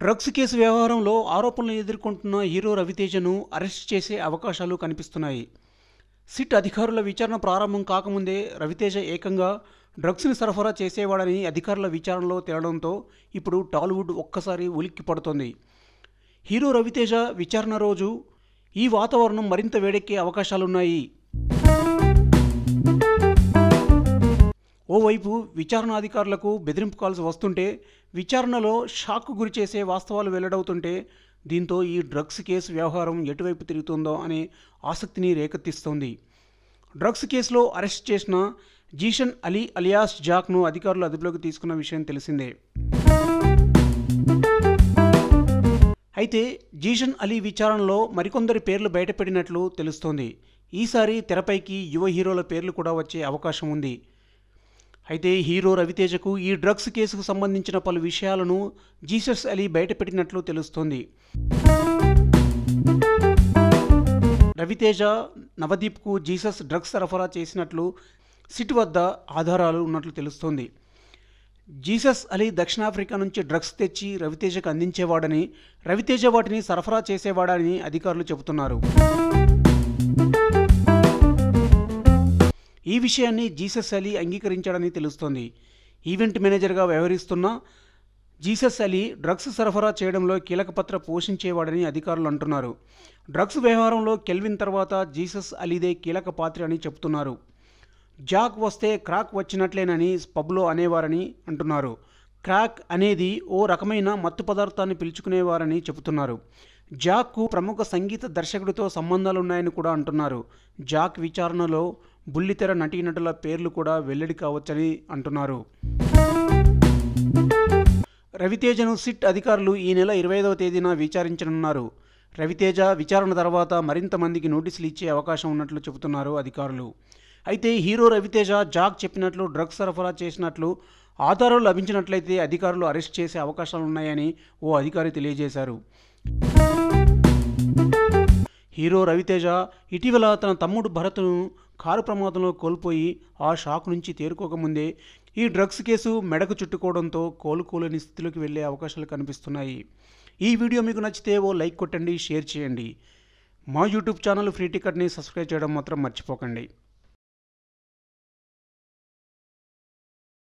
Drugs case వ్యవహారంలో ఆరోపణలు ఎదుర్కొంటున్న హీరో రవితేజను అరెస్ట్ చేసే అవకాశాలు కనిపిస్తున్నాయి. సిట్ అధికారుల విచారణ ప్రారంభం కాకముందే రవితేజ ఏకంగా డ్రగ్స్ని సరఫరా చేసేవాడని అధికారుల విచారణలో తేలడంతో ఇప్పుడు టాలీవుడ్ ఒక్కసారి ఉలిక్కి పడుతోంది. హీరో రవితేజ విచారణ రోజు ఈ వాతావరణం మరింత వేడెక్కే అవకాశాలున్నాయి. ఓవైపు విచారణాధికారులకు బెదిరింపు కాల్స్ వస్తుంటే విచారణలో షాక్ గురిచేసే వాస్తవాలు వెల్లడవుతుంటే దీంతో ఈ డ్రగ్స్ కేసు వ్యవహారం ఎటువైపు తిరుగుతుందో అనే ఆసక్తిని రేకెత్తిస్తోంది. డ్రగ్స్ కేసులో అరెస్ట్ చేసిన జీషన్ అలీ అలియాస్ జాక్ను అధికారులు అదుపులోకి తీసుకున్న విషయం తెలిసిందే. అయితే జీషన్ అలీ విచారణలో మరికొందరి పేర్లు బయటపడినట్లు తెలుస్తోంది. ఈసారి తెరపైకి యువ హీరోల పేర్లు కూడా వచ్చే అవకాశం ఉంది. అయితే హీరో రవితేజకు ఈ డ్రగ్స్ కేసుకు సంబంధించిన పలు విషయాలను జీసస్ అలీ బయటపెట్టినట్లు తెలుస్తోంది. రవితేజ నవదీప్కు జీసస్ డ్రగ్స్ సరఫరా చేసినట్లు సిట్ వద్ద ఆధారాలు ఉన్నట్లు తెలుస్తోంది. జీసస్ అలీ దక్షిణాఫ్రికా నుంచి డ్రగ్స్ తెచ్చి రవితేజకు అందించేవాడని రవితేజ వాటిని సరఫరా చేసేవాడని అధికారులు చెబుతున్నారు. ఈ విషయాన్ని జీసస్ అలీ అంగీకరించాడని తెలుస్తోంది. ఈవెంట్ మేనేజర్గా వ్యవహరిస్తున్న జీసస్ అలీ డ్రగ్స్ సరఫరా చేయడంలో కీలక పాత్ర పోషించేవాడని అధికారులు అంటున్నారు. డ్రగ్స్ వ్యవహారంలో కెల్విన్ తర్వాత జీసస్ అలీదే కీలక పాత్ర అని చెప్తున్నారు జాక్ వస్తే క్రాక్ వచ్చినట్లేనని పబ్లో అనేవారని అంటున్నారు. క్రాక్ అనేది ఓ రకమైన మత్తు పదార్థాన్ని పిలుచుకునేవారని చెబుతున్నారు. జాక్కు ప్రముఖ సంగీత దర్శకుడితో సంబంధాలున్నాయని కూడా అంటున్నారు. జాక్ విచారణలో బుల్లితెర నటీనటుల పేర్లు కూడా వెల్లడి కావచ్చని అంటున్నారు. రవితేజను సిట్ అధికారులు ఈ నెల ఇరవై ఐదవ తేదీన విచారించనున్నారు. రవితేజ విచారణ తర్వాత మరింత మందికి నోటీసులు ఇచ్చే అవకాశం ఉన్నట్లు చెబుతున్నారు అధికారులు. అయితే హీరో రవితేజ జాక్ చెప్పినట్లు డ్రగ్స్ సరఫరా చేసినట్లు ఆధారాలు లభించినట్లయితే అధికారులు అరెస్ట్ చేసే అవకాశాలున్నాయని ఓ అధికారి తెలియజేశారు. హీరో రవితేజ ఇటీవల తన తమ్ముడు భరత్ను కారు ప్రమాదంలో కోల్పోయి ఆ షాక్ నుంచి తేరుకోకముందే ఈ డ్రగ్స్ కేసు మెడకు చుట్టుకోవడంతో కోలుకోలేని స్థితిలోకి వెళ్ళే అవకాశాలు కనిపిస్తున్నాయి. ఈ వీడియో మీకు నచ్చితే ఓ లైక్ కొట్టండి షేర్ చేయండి. మా యూట్యూబ్ ఛానల్ ఫ్రీ టికెట్ని సబ్స్క్రైబ్ చేయడం మాత్రం మర్చిపోకండి.